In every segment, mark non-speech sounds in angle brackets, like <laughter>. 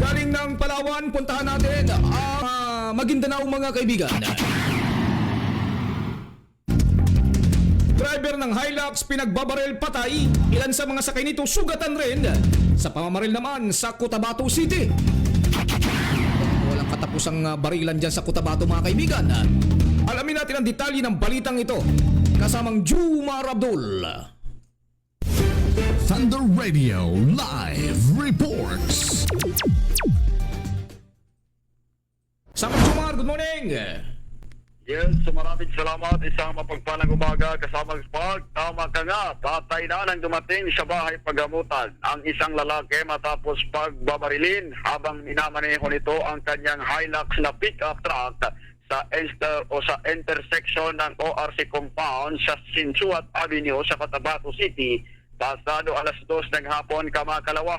Galing ng Palawan, puntahan natin ang ah, Maguindanao mga kaibigan. Driver ng Hilux pinagbabarel patay. Ilan sa mga sakay nito sugatan rin. Sa pamamaril naman sa Cotabato City. Walang katapusang ah, barilan dyan sa Cotabato mga kaibigan. Alamin natin ang detalye ng balitang ito. Kasamang Jumar Abdul. Thunder Radio live reports. Morning. Yes, so maraming salamat. Isang mapagpalang umaga kasama Spark. Tama ka nga, patay na nang dumating sa bahay pagamutan ang isang lalaki matapos pagbabarilin habang minamaneho nito ang kanyang Hilux na pickup truck sa enter o sa intersection ng ORC compound sa Sinsuat Avenue sa Cotabato City pasado alas dos ng hapon kamakalawa.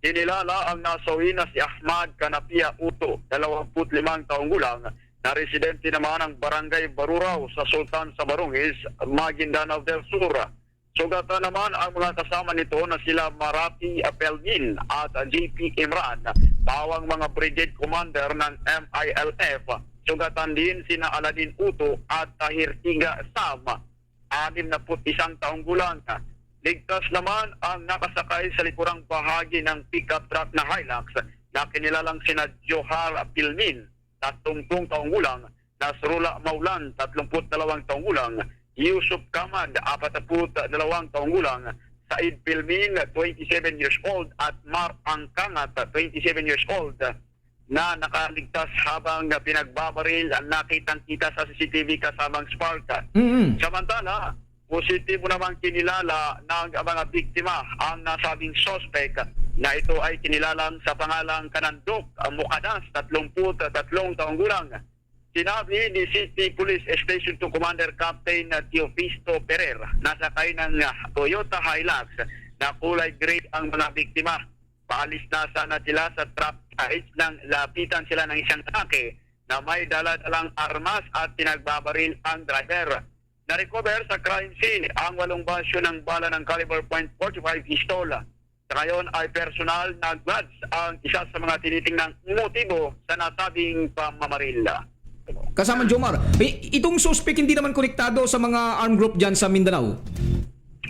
Kinilala ang nasawi na si Ahmad Kanapia Uto, 25 taong gulang, na residente naman ng Barangay Baruraw sa Sultan sa Barungis, Maguindanao del Sur. Sugatan naman ang mga kasama nito na sila Marati Apelgin at JP Imran, bawang mga brigade commander ng MILF. Sugatan din sina Aladin Uto at Tahir Tiga Sam, 61 taong gulang. Ligtas naman ang nakasakay sa likurang bahagi ng pickup truck na Hilux na kinilalang sina Johar Pilmin, 30 taong gulang, Nasrula Maulan, 32 taong gulang, Yusuf Kamad, 42 taong gulang, Said Pilmin, 27 years old, at Mar Angkangat, 27 years old, na nakaligtas habang pinagbabaril ang nakitang kita sa CCTV kasamang Spark. Mm-mm. Samantala, positibo naman kinilala ng mga biktima ang nasabing suspect na ito ay kinilalang sa pangalang Kanandok Mukadas, 33 taong gulang. Sinabi ni City Police Station 2 Commander Captain Teofisto Perer na sakay ng Toyota Hilux na kulay gray ang mga biktima. Paalis na sana sila sa traffic lights nang lapitan sila ng isang lalaki na may dala-dalang armas at pinagbabaril ang driver. Na-recover sa crime scene ang walong basyo ng bala ng caliber .45 pistola. Sa ngayon ay personal na gloves ang isa sa mga tinitingnang motibo sa nasabing pamamaril. Kasama Jomar, eh, itong suspect hindi naman konektado sa mga armed group dyan sa Mindanao.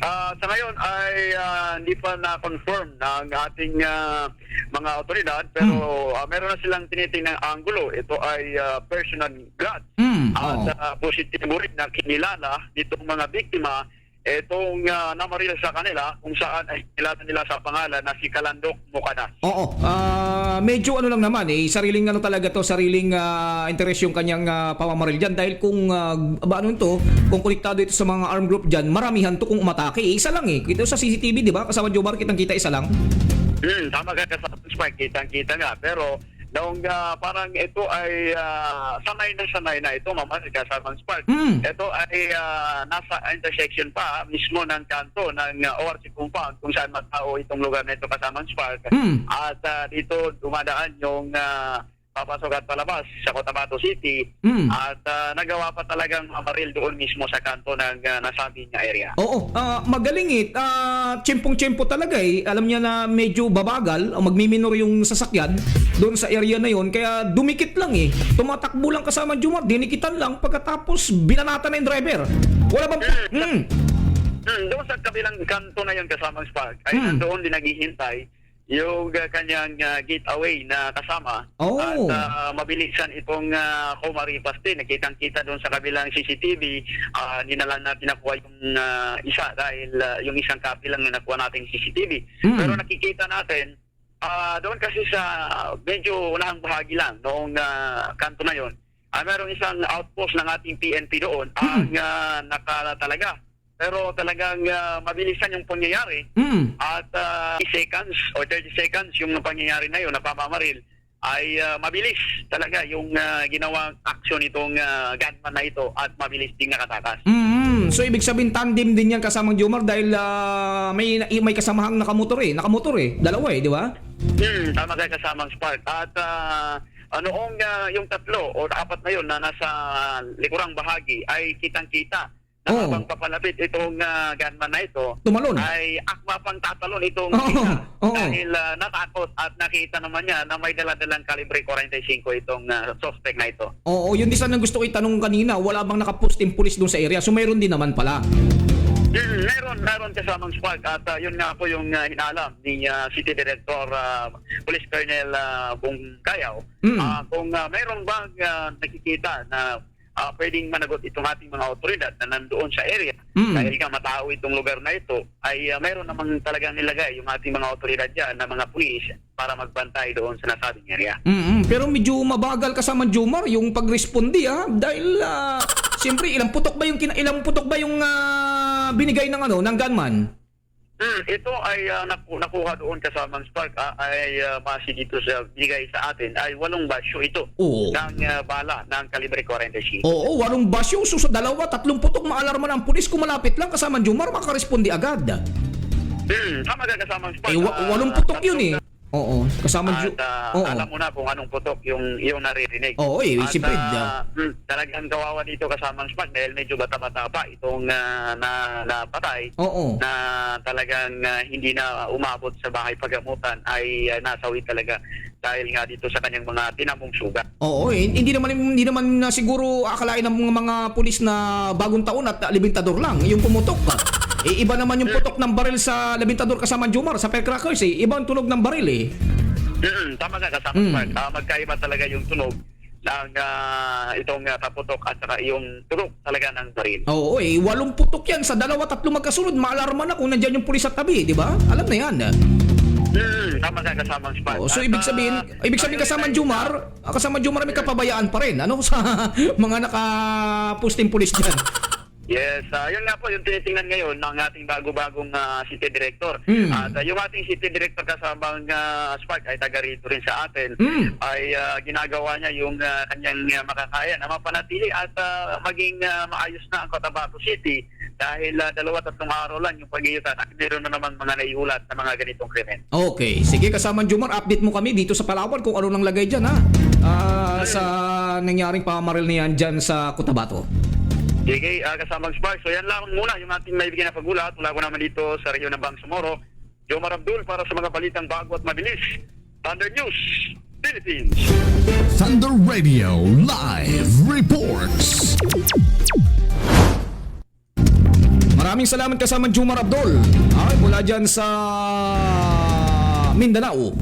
Ah, sa ngayon ay ah, hindi pa na-confirm ng ating ah, mga otoridad pero ah, meron na silang tinitingnan anggulo. Ito ay ah, personal gloves. Mm, At oo. uh, positibo rin na kinilala nitong mga biktima itong uh, namaril sa kanila kung saan ay kilala nila sa pangalan na si Kalandok Mukadas. Oo. Ah, medyo ano lang naman eh, sariling ano talaga to, sariling ah, interes yung kanyang ah, pamamaril diyan dahil kung uh, ba ano to, kung konektado ito sa mga armed group diyan, maramihan to kung umatake. Eh, isa lang eh. Ito sa CCTV, di ba? Kasama Jomar, kitang-kita isa lang. Hmm, tama ka sa Spike, kitang-kita nga. Pero noong uh, parang ito ay uh, sanay na sanay na ito, mama, kasamang Spark. Mm. Ito ay ah, nasa intersection pa mismo ng kanto ng uh, ORC compound kung saan matao itong lugar na ito kasamang Spark. Mm. At ah, dito dumadaan yung ah, papasok at palabas sa Cotabato City Mm. at ah, nagawa pa talagang mamaril doon mismo sa kanto ng uh, nasabing area. Oo, ah, magaling eh. Ah, tiyempong-tiyempo talaga eh. Alam niya na medyo babagal, magmiminor yung sasakyan doon sa area na yon kaya dumikit lang eh. Tumatakbo lang kasama Jumar, dinikitan lang pagkatapos binanatan na yung driver. Wala bang... Hmm. Hmm, doon sa kabilang kanto na yun kasamang Spark ay Hmm. nandoon din naghihintay yung uh, kanyang uh, getaway na kasama Oh. at uh, mabilisan itong uh, kumaripas din. Nakitang-kita doon sa kabilang CCTV, uh, ninalan natin nakuha yung uh, isa dahil uh, yung isang copy lang na nakuha natin CCTV. Hmm. Pero nakikita natin, ah doon kasi sa medyo unahang bahagi lang noong uh, kanto na yon, ah merong isang outpost ng ating PNP doon ang uh, nakala talaga. Pero talagang ah, mabilisan yung pangyayari Hmm. at uh, seconds or 30 seconds yung pangyayari na yun na pamamaril ay ah, mabilis talaga yung ah, ginawang aksyon itong ah, gunman na ito at mabilis ding nakatakas. Mm, so ibig sabihin tandem din yan kasamang Jomar dahil ah, may may kasamahang nakamotor eh, nakamotor eh. Dalawa eh, di ba? Hmm, tama kayo kasamang Spark. At uh, noong ah, yung tatlo o apat na yun na nasa likurang bahagi ay kitang-kita na Oo. habang papalapit itong uh, gunman na ito, Tumalon. ay akma pang tatalon itong isa oo. dahil ah, natakot at nakita naman niya na may daladalang kalibre 45 itong ah, suspect na ito. Oo, yun din sana gusto ko itanong kanina. Wala bang nakapost yung pulis doon sa area? So mayroon din naman pala. Mm, meron, meron kasamang spark at ah, yun nga po yung ah, hinalam ni ah, City Director ah, Police Colonel uh, Bung Kayaw Mm. Ah, kung ah, meron bang ah, nakikita na ah, pwedeng managot itong ating mga otoridad na nandoon sa area Mm. dahil nga matao itong lugar na ito ay ah, meron namang talagang nilagay yung ating mga otoridad dyan na mga pulis para magbantay doon sa nasabing area. mm Pero medyo mabagal kasama Jumar yung pagrespondi ah dahil ah, siyempre ilang putok ba yung ilang putok ba yung ah, binigay ng ano ng gunman? Hmm, ito ay ah, naku- nakuha doon kasamang spark ah, ay uh, masi dito sa bigay sa atin ay walong basyo ito Oo. ng ah, bala ng kalibre 45. Oo, walong basyo. So sa dalawa, tatlong putok maalarma ng pulis. Kung malapit lang kasama Jumar, makarespondi agad. Hmm, tama ka kasamang spark. Eh, wa- walong putok yun eh. Oo, kasama Ju... At ah, Oo. alam mo na kung anong putok yung iyong naririnig. Oo, eh, At, siyempre, ah, hmm, talagang kawawa dito kasamang spark dahil medyo bata-bata pa itong ah, na, napatay Oo. na talagang ah, hindi na umabot sa bahay pagamutan ay ah, nasawi talaga dahil nga dito sa kanyang mga tinamong sugat. Oo, eh, hindi naman hindi naman na siguro akalain ng mga, mga pulis na bagong taon at libintador lang yung pumutok. Eh, iba naman yung putok ng baril sa libintador kasama Jumar sa firecrackers eh. Iba ang tunog ng baril eh. Mm, tama ka kasama Mm. Mark. Ah, magkaiba talaga yung tunog ng ah, itong uh, taputok at saka yung tunog talaga ng baril. Oo, eh, walong putok yan sa dalawa tatlo magkasunod. Maalarma na kung nandyan yung pulis sa tabi, di ba? Alam na yan. Mm, tama ka kasama Spark. Oo, so At, ibig sabihin, ah, ibig sabihin kasama Jumar, ah, kasama Jumar may kapabayaan pa rin. Ano <laughs> sa mga naka-posting pulis diyan. Yes, ah, yun nga po yung tinitingnan ngayon ng ating bago-bagong ah, city director. Mm. At ah, yung ating city director kasamang ah, Spark ay taga rito rin sa atin Mm. ay ah, ginagawa niya yung ah, kanyang ah, makakaya na mapanatili at ah, maging ah, maayos na ang Cotabato City dahil ah, dalawa tatlong araw lang yung pag-iutan at meron na naman mga naiulat na mga ganitong krimen. Okay, sige kasama Jumar, update mo kami dito sa Palawan kung ano nang lagay diyan ha. Ah, sa nangyaring pamamaril na yan dyan sa Cotabato. Sige, ah, kasamang Spark. So yan lang muna yung ating maibigay na pagulat. Mula ko naman dito sa rehiyon ng Bangsamoro. Jomar Abdul para sa mga balitang bago at mabilis. Thunder News, Philippines. Thunder Radio Live Reports. Maraming salamat kasama Jumar Abdul. Ay, mula dyan sa Mindanao.